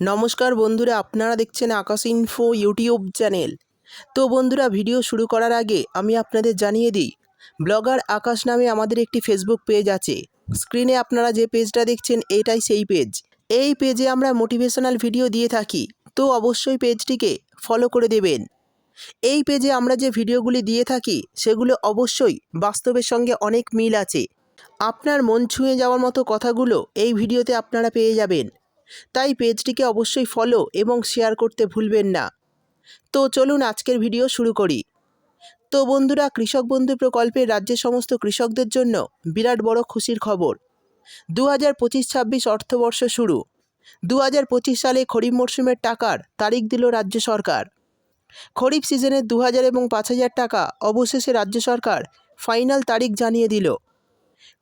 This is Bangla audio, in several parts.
নমস্কার বন্ধুরা, আপনারা দেখছেন আকাশ ইনফো ইউটিউব চ্যানেল তো বন্ধুরা ভিডিও শুরু করার আগে আমি আপনাদের জানিয়ে দিই, ব্লগার আকাশ নামে আমাদের একটি ফেসবুক পেজ আছে। স্ক্রিনে আপনারা যে পেজটা দেখছেন, এটাই সেই পেজ এই পেজে আমরা মোটিভেশনাল ভিডিও দিয়ে থাকি, তো অবশ্যই পেজটিকে ফলো করে দেবেন। এই পেজে আমরা যে ভিডিওগুলি দিয়ে থাকি, সেগুলো অবশ্যই বাস্তবের সঙ্গে অনেক মিল আছে। আপনার মন ছুঁয়ে যাওয়ার মতো কথাগুলো এই ভিডিওতে আপনারা পেয়ে যাবেন। তাই পেজটিকে অবশ্যই ফলো এবং শেয়ার করতে ভুলবেন না। তো চলুন আজকের ভিডিও শুরু করি। তো বন্ধুরা, কৃষক বন্ধু প্রকল্পের রাজ্যের সমস্ত কৃষকদের জন্য বিরাট বড় খুশির খবর। দু হাজার পঁচিশ ছাব্বিশ অর্থবর্ষ শুরু। দু হাজার পঁচিশ সালে খরিফ মরশুমের টাকার তারিখ দিল রাজ্য সরকার। খরিফ সিজনে দু হাজার এবং পাঁচ হাজার টাকা অবশেষে রাজ্য সরকার ফাইনাল তারিখ জানিয়ে দিল।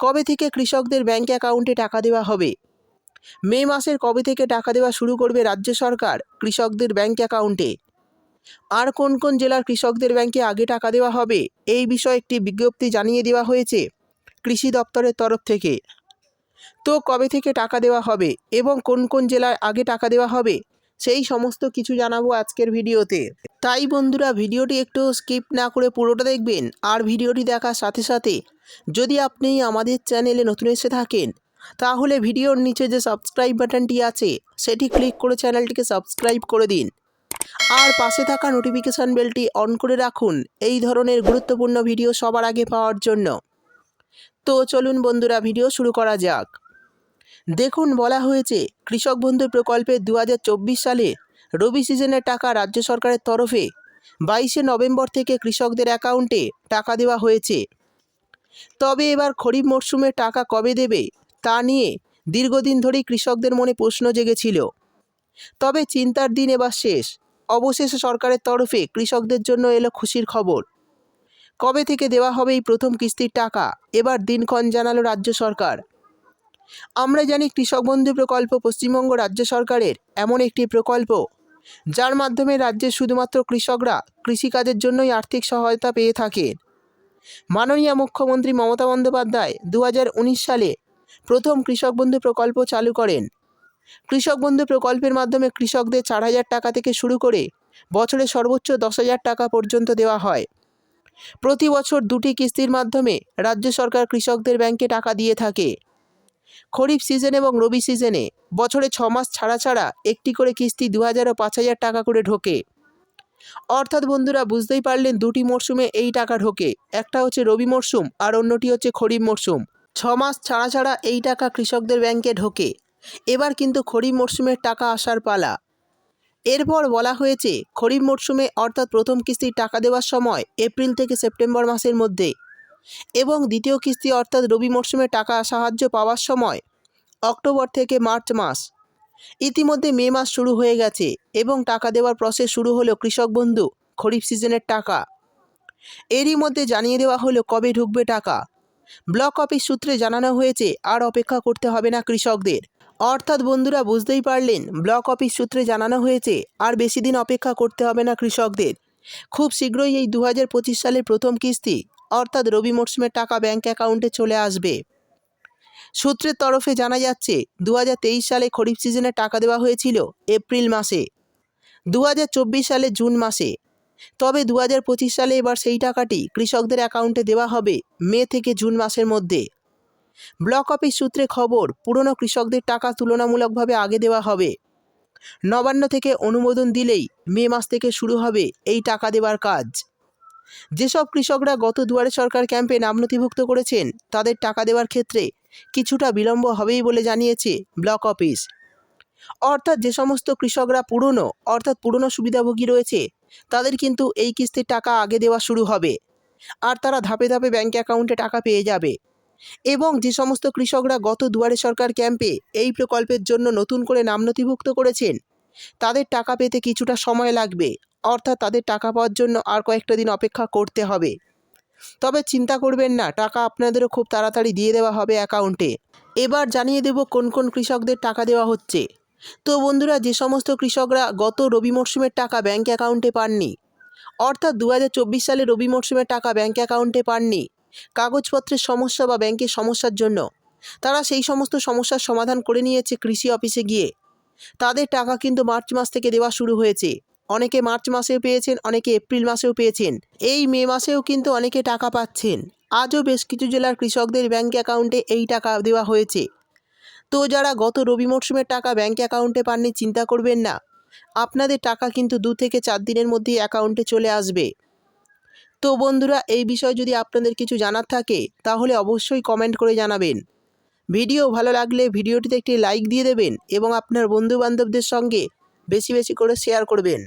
কবে থেকে কৃষকদের ব্যাঙ্ক অ্যাকাউন্টে টাকা দেওয়া হবে? মে মাসের কবে থেকে টাকা দেওয়া শুরু করবে রাজ্য সরকার কৃষকদের ব্যাঙ্ক অ্যাকাউন্টে? আর কোন কোন জেলার কৃষকদের ব্যাংকে আগে টাকা দেওয়া হবে? এই বিষয়ে একটি বিজ্ঞপ্তি জানিয়ে দেওয়া হয়েছে কৃষি দপ্তরের তরফ থেকে। তো কবে থেকে টাকা দেওয়া হবে এবং কোন কোন জেলায় আগে টাকা দেওয়া হবে? সেই সমস্ত কিছু জানাব আজকের ভিডিওতে। তাই বন্ধুরা, ভিডিওটি একটু স্কিপ না করে পুরোটা দেখবেন। আর ভিডিওটি দেখার সাথে সাথে যদি আপনি আমাদের চ্যানেলে নতুন এসে থাকেন তাহলে ভিডিওর নিচে যে সাবস্ক্রাইব বাটনটি আছে, সেটি ক্লিক করে চ্যানেলটিকে সাবস্ক্রাইব করে দিন। আর পাশে থাকা নোটিফিকেশান বেলটি অন করে রাখুন, এই ধরনের গুরুত্বপূর্ণ ভিডিও সবার আগে পাওয়ার জন্য। তো চলুন বন্ধুরা ভিডিও শুরু করা যাক। দেখুন, বলা হয়েছে, কৃষক বন্ধু প্রকল্পে দু সালে রবি সিজনের টাকা রাজ্য সরকারের তরফে বাইশে নভেম্বর থেকে কৃষকদের অ্যাকাউন্টে টাকা দেওয়া হয়েছে। তবে এবার খরিফ মরশুমে টাকা কবে দেবে নিয়ে দীর্ঘদিন ধরেই কৃষকদের মনে প্রশ্ন জেগেছিল। তবে চিন্তার দিন এবার শেষ। অবশেষে সরকারের তরফে কৃষকদের জন্য এলো খুশির খবর। কবে থেকে দেওয়া হবে এই প্রথম কিস্তির টাকা, এবার দিনক্ষণ জানালো রাজ্য সরকার। আমরা জানি কৃষক বন্ধু প্রকল্প পশ্চিমবঙ্গ রাজ্য সরকারের এমন একটি প্রকল্প, যার মাধ্যমে রাজ্যের শুধুমাত্র কৃষকরা কৃষিকাজের জন্যই আর্থিক সহায়তা পেয়ে থাকেন। মাননীয় মুখ্যমন্ত্রী মমতা বন্দ্যোপাধ্যায় দু হাজার উনিশ সালে প্রথম কৃষক বন্ধু প্রকল্প চালু করেন। কৃষক বন্ধু প্রকল্পের মাধ্যমে কৃষকদের চার হাজার টাকা থেকে শুরু করে বছরে সর্বোচ্চ দশ হাজার টাকা পর্যন্ত দেওয়া হয়। প্রতি বছর দুটি কিস্তির মাধ্যমে রাজ্য সরকার কৃষকদের ব্যাংকে টাকা দিয়ে থাকে। খরিফ সিজন এবং রবি সিজনে বছরে ছ মাস ছাড়া ছাড়া একটি করে কিস্তি দু হাজার ও পাঁচ হাজার টাকা করে ঢোকে। অর্থাৎ বন্ধুরা, বুঝতেই পারলেন দুটি মরশুমে এই টাকা ঢোকে। একটা হচ্ছে রবি মরশুম আর অন্যটি হচ্ছে খরিফ মরশুম। ছ মাস ছাড়া ছাড়া এই টাকা কৃষকদের ব্যাংকে ঢোকে। এবার কিন্তু খরিফ মরশুমের টাকা আসার পালা। এরপর বলা হয়েছে, খরিফ মরশুমে অর্থাৎ প্রথম কিস্তির টাকা দেওয়ার সময় এপ্রিল থেকে সেপ্টেম্বর মাসের মধ্যে। এবং দ্বিতীয় কিস্তি অর্থাৎ রবি মরশুমে টাকা সাহায্য পাওয়ার সময় অক্টোবর থেকে মার্চ মাস। ইতিমধ্যে মে মাস শুরু হয়ে গেছে এবং টাকা দেওয়ার প্রসেস শুরু হলো কৃষক বন্ধু খরিফ সিজনের টাকা। এরই মধ্যে জানিয়ে দেওয়া হলো কবে ঢুকবে টাকা। ব্লক অফিস সূত্রে জানানো হয়েছে, আর অপেক্ষা করতে হবে না কৃষকদের। অর্থাৎ বন্ধুরা বুঝতেই পারলেন, ব্লক অফিস সূত্রে জানানো হয়েছে, আর বেশি দিন অপেক্ষা করতে হবে না কৃষকদের। খুব শীঘ্রই এই দু হাজার পঁচিশ সালের প্রথম কিস্তি, অর্থাৎ রবি মরশুমের টাকা ব্যাংক অ্যাকাউন্টে চলে আসবে। সূত্রের তরফে জানা যাচ্ছে দু হাজার তেইশ সালে খরিফ সিজনে টাকা দেওয়া হয়েছিল এপ্রিল মাসে। দু হাজার চব্বিশ সালে জুন মাসে। তবে দু হাজার পঁচিশ সালে এবার সেই টাকাটি কৃষকদের অ্যাকাউন্টে দেওয়া হবে মে থেকে জুন মাসের মধ্যে। ব্লক অফিস সূত্রে খবর, পুরনো কৃষকদের টাকা তুলনামূলকভাবে আগে দেওয়া হবে। নবান্ন থেকে অনুমোদন দিলেই মে মাস থেকে শুরু হবে এই টাকা দেওয়ার কাজ। যেসব কৃষকরা গত দুয়ারে সরকার ক্যাম্পে নাম নথিভুক্ত করেছেন, তাদের টাকা দেওয়ার ক্ষেত্রে কিছুটা বিলম্ব হবেই বলে জানিয়েছে ব্লক অফিস। অর্থাৎ যে সমস্ত কৃষকরা পুরনো, অর্থাৎ পুরনো সুবিধাভোগী রয়েছে তাদের কিন্তু এই কিস্তির টাকা আগে দেওয়া শুরু হবে। আর তারা ধাপে ধাপে ব্যাঙ্ক অ্যাকাউন্টে টাকা পেয়ে যাবে। এবং যে সমস্ত কৃষকরা গত দুয়ারে সরকার ক্যাম্পে এই প্রকল্পের জন্য নতুন করে নাম নথিভুক্ত করেছেন, তাদের টাকা পেতে কিছুটা সময় লাগবে। অর্থাৎ তাদের টাকা পাওয়ার জন্য আর কয়েকটা দিন অপেক্ষা করতে হবে। তবে চিন্তা করবেন না, টাকা আপনাদেরও খুব তাড়াতাড়ি দিয়ে দেওয়া হবে অ্যাকাউন্টে এবার জানিয়ে দেব কোন কোন কৃষকদের টাকা দেওয়া হচ্ছে। তো বন্ধুরা, যে সমস্ত কৃষকরা গত রবি মরশুমের টাকা ব্যাঙ্ক অ্যাকাউন্টে পাননি, অর্থাৎ দু হাজার চব্বিশ সালে রবি মরশুমের টাকা ব্যাঙ্ক অ্যাকাউন্টে পাননি, কাগজপত্রের সমস্যা বা ব্যাংকের সমস্যার জন্য, তারা সেই সমস্ত সমস্যার সমাধান করে নিয়েছে কৃষি অফিসে গিয়ে। তাদের টাকা কিন্তু মার্চ মাস থেকে দেওয়া শুরু হয়েছে। অনেকে মার্চ মাসেও পেয়েছেন, অনেকে এপ্রিল মাসেও পেয়েছেন। এই মে মাসেও কিন্তু অনেকে টাকা পাচ্ছেন। আজও বেশ কিছু জেলার কৃষকদের ব্যাঙ্ক অ্যাকাউন্টে এই টাকা দেওয়া হয়েছে। তো যারা গত রবি মরশুমের টাকা ব্যাঙ্ক অ্যাকাউন্টে পাননি, চিন্তা করবেন না। আপনাদের টাকা কিন্তু দু থেকে চার দিনের মধ্যেই অ্যাকাউন্টে চলে আসবে। তো বন্ধুরা, এই বিষয়ে যদি আপনাদের কিছু জানার থাকে, তাহলে অবশ্যই কমেন্ট করে জানাবেন। ভিডিও ভালো লাগলে ভিডিওটিতে একটি লাইক দিয়ে দেবেন এবং আপনার বন্ধুবান্ধবদের সঙ্গে বেশি বেশি করে শেয়ার করবেন।